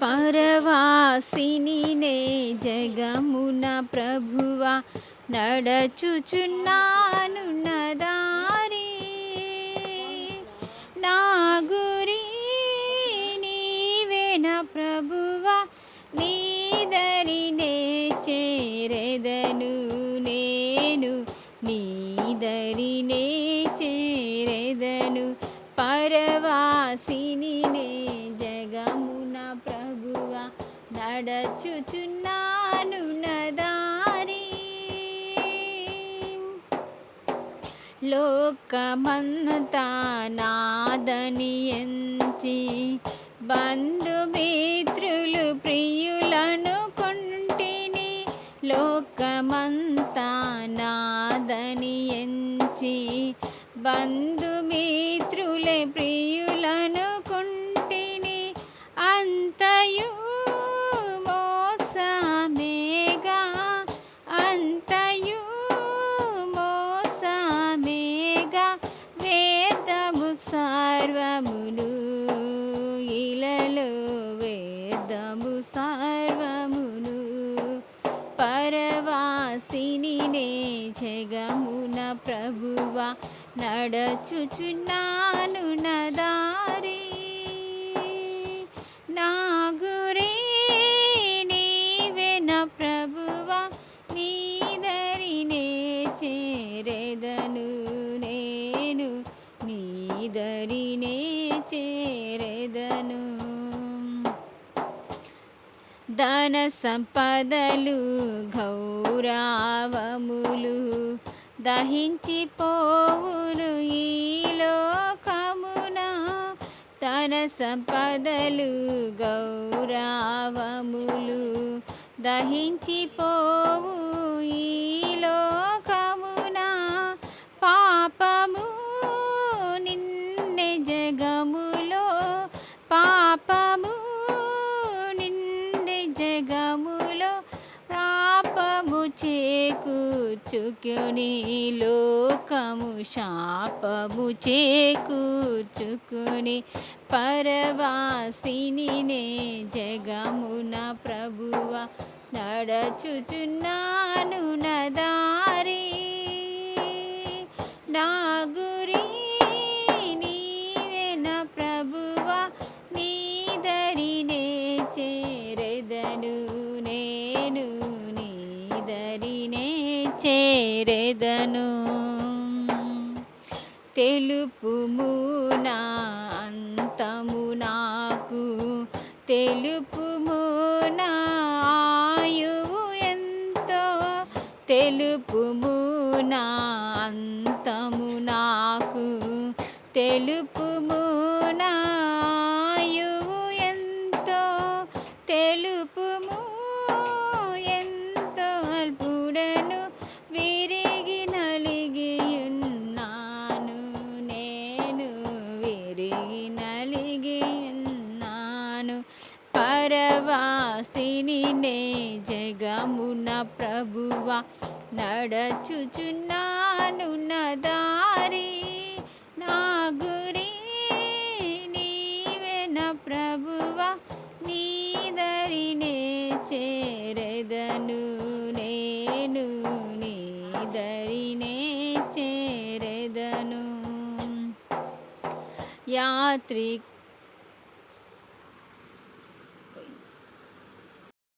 పరవాసిని నే జగమున ప్రభువ నడచుచున్నాను నదారి నా గురి నీవేన ప్రభువ నీదరినే చేరెదను నేను నీదరినే నడచుచున్నాను నదారి. లోకమంతా నాదని ఎంచి బంధుమిత్రులు ప్రియులను కొంటిని. లోకమంతా నాదని ఎంచి బంధుమిత్రులే ప్రియులను కొంటిని. అంత వేదము సర్వమును పరవాసిని నే జగమున ప్రభువా నడచుచున్నాను నదారి నా గురి నీవెన ప్రభువ నీదరినే చేరెదను నేను నీదరి ధన సంపదలు గౌరవములు దహించిపోవును ఈ లోకమున. ధన సంపదలు గౌరవములు దహించిపో జగములో పాపము చేకూర్చుకుని లోకము శాపము చేకూర్చుకుని పరవాసిని నే జగమున ప్రభువ నడచుచున్నాను నదారి నా గురి నేను నేను నీదరినే చేరెదను. తెలుపుము నా అంతము నాకు తెలుపుము నా ఆయువు ఎంతో తెలుపుము నా అంతము నాకు తెలుపుము నా నే జగమున ప్రభువ నడచుచున్నాను నదారి నా గురి నీవెన ప్రభువ నీదరినే చేరదను నేను. నీదరినే చేరదను. యాత్రిక్